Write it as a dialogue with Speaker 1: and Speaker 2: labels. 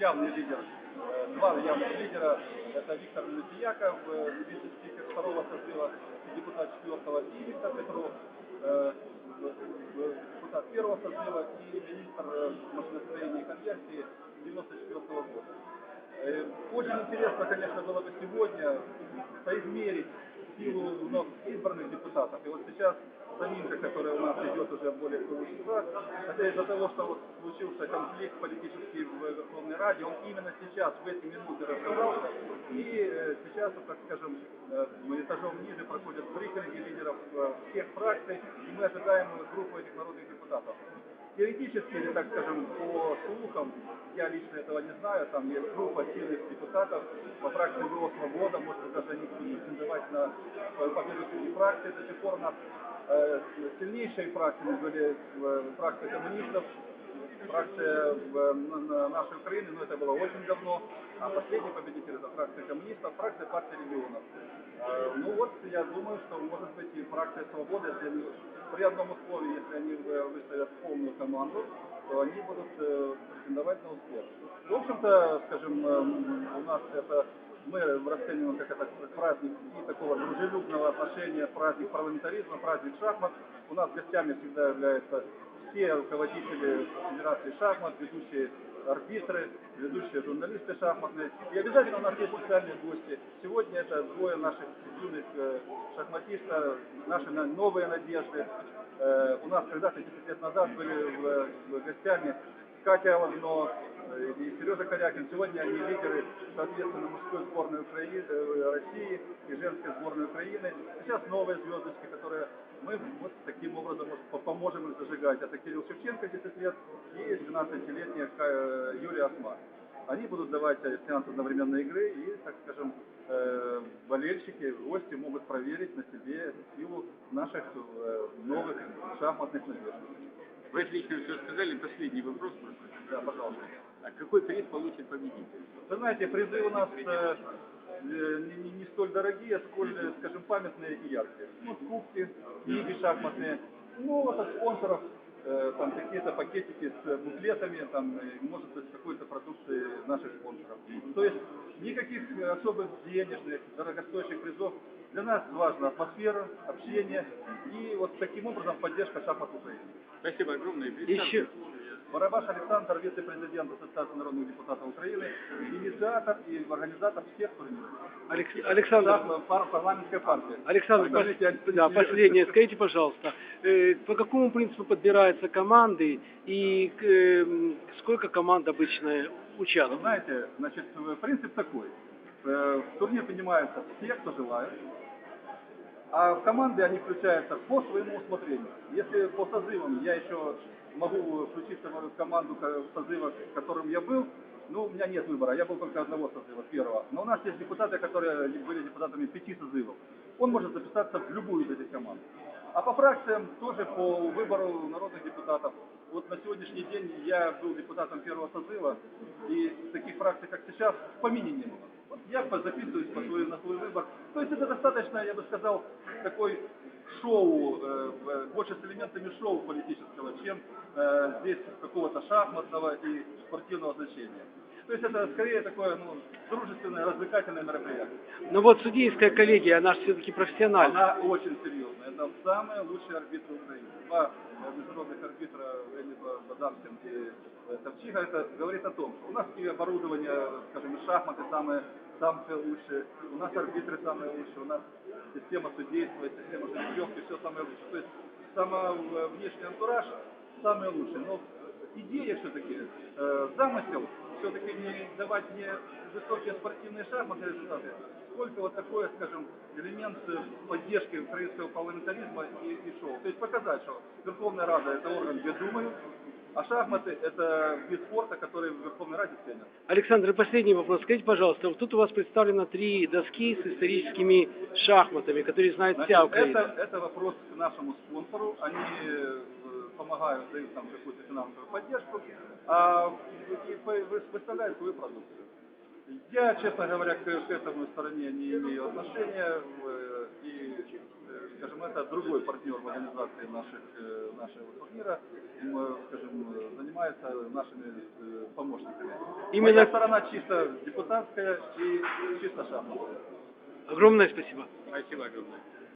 Speaker 1: явный лидер, э, два явных лидера, это Виктор Лютияков, э, вице-спикер второго созыва, депутат четвертого, и Виктор Петров, э, э, депутат первого созыва и министр э, машиностроения и конверсии 94 года. Э, Очень интересно, конечно, было бы сегодня соизмерить силу вновь избранных депутатов. И вот сейчас заминка, которая у нас идет уже более полчаса, это из-за того, что вот случился конфликт политический в Верховной Раде, он именно сейчас, в эти минуты разгорался, и э, сейчас, так скажем, э, этажом ниже проходят брифинги лидеров э, всех фракций, и мы ожидаем группу этих народных депутатов. Теоретически, или так скажем, по слухам, я лично этого не знаю, там есть группа сильных депутатов по фракции ВО «Свобода», может претендовать на свою победу среди фракций. У нас э, сильнейшие фракции были э, фракция коммунистов, фракция на нашей Украине, но это было очень давно, а последний победитель это фракция коммунистов, фракция партии регионов. Э, ну вот, я думаю, что может быть и фракция свободы, если они, при одном условии, если они э, выставят полную команду, то они будут э, претендовать на успех. В общем-то, скажем, у нас это мы расцениваем как это как праздник и такого дружелюбного отношения, праздник парламентаризма, праздник шахмат. У нас гостями всегда являются все руководители Федерации шахмат, ведущие арбитры, ведущие журналисты шахматные. И обязательно у нас есть специальные гости. Сегодня это двое наших юных э, шахматистов, наши на- новые надежды. Э, У нас когда-то 10 лет назад были в гостями Катя Лавно э, и Сережа Корякин. Сегодня они лидеры, соответственно, мужской сборной Украины, э, России и женской сборной Украины. Сейчас новые звездочки, которые мы вот таким образом поможем их зажигать. Это Кирилл Шевченко, 10 лет, и 12-летняя Ка- э, Юлия Осман. Они будут давать сеанс одновременной игры и, так скажем, э, болельщики, гости могут проверить на себе силу наших новых шахматных надежд.
Speaker 2: Вы отлично все сказали. Последний вопрос. просто.
Speaker 1: Да, пожалуйста.
Speaker 2: А какой приз получит победитель?
Speaker 1: Вы знаете, призы у нас э, э, не, не- не столь дорогие, сколь, скажем, памятные и яркие. Ну, кубки, книги шахматные, ну, вот от спонсоров, э, там какие-то пакетики с буклетами, там, может быть, с какой-то продукции наших спонсоров. То есть никаких особых денежных, дорогостоящих призов. Для нас важна атмосфера, общение и вот таким образом поддержка шахмат Украины.
Speaker 2: Спасибо огромное.
Speaker 3: Еще,
Speaker 1: Барабаш Александр, вице-президент Ассоциации народных депутатов Украины, инициатор и организатор всех турниров.
Speaker 3: Алекс- Александр,
Speaker 1: пар- парламентская партия.
Speaker 3: Александр,
Speaker 1: Скажите,
Speaker 3: пос- да, последнее. Скажите, пожалуйста, э, по какому принципу подбираются команды и э, сколько команд обычно участвует?
Speaker 1: знаете, значит, э, принцип такой. Э, В турнир принимаются все, кто желает, а в команды они включаются по своему усмотрению. Если по созывам я еще могу включиться в команду ко- созыва, в котором я был, ну, у меня нет выбора, я был только одного созыва, первого. Но у нас есть депутаты, которые были депутатами пяти созывов. Он может записаться в любую из этих команд. А по фракциям тоже по выбору народных депутатов. Вот на сегодняшний день я был депутатом первого созыва, и таких фракций, как сейчас, в помине не было. Вот я записываюсь по свой, на свой выбор. То есть это достаточно, я бы сказал, такой шоу, э, в- больше с элементами шоу политического, чем э, здесь какого-то шахматного и спортивного значения. То есть это скорее такое ну, дружественное, развлекательное мероприятие.
Speaker 3: Ну вот судейская коллегия, она же все-таки профессиональная.
Speaker 1: Она очень серьезная. Это самые лучшие арбитры Украины. Два э, международных арбитра Эли Бадарсин и э, Тавчиха. Это говорит о том, что у нас и оборудование, скажем, шахматы самые, самые лучшие. У нас арбитры самые лучшие. У нас система судейства, система жеребьевки, все самое лучшее. То есть сама э, внешний антураж самый лучший. Но идея все-таки, э, замысел все-таки не давать не высокие спортивные шахматные результаты, сколько вот такое, скажем, элемент э, поддержки украинского парламентаризма и, и шоу. То есть показать, что Верховная Рада это орган, где думают, а шахматы это вид спорта, который в Верховной Раде ценят.
Speaker 3: Александр, последний вопрос. Скажите, пожалуйста, вот тут у вас представлено три доски с историческими шахматами, которые знает вся
Speaker 1: Значит,
Speaker 3: Украина.
Speaker 1: это, это вопрос к нашему спонсору. Они э, помогают, дают там какую-то финансовую поддержку, а и выставляют свою продукцию. Я, честно говоря, к, к этому стороне не имею отношения. э, И э, скажем, это другой партнер в организации наших, э, нашего турнира, скажем, занимается нашими помощниками.
Speaker 3: Именно-
Speaker 1: Моя сторона чисто депутатская и чисто шахматная.
Speaker 3: Огромное спасибо.
Speaker 2: Спасибо огромное.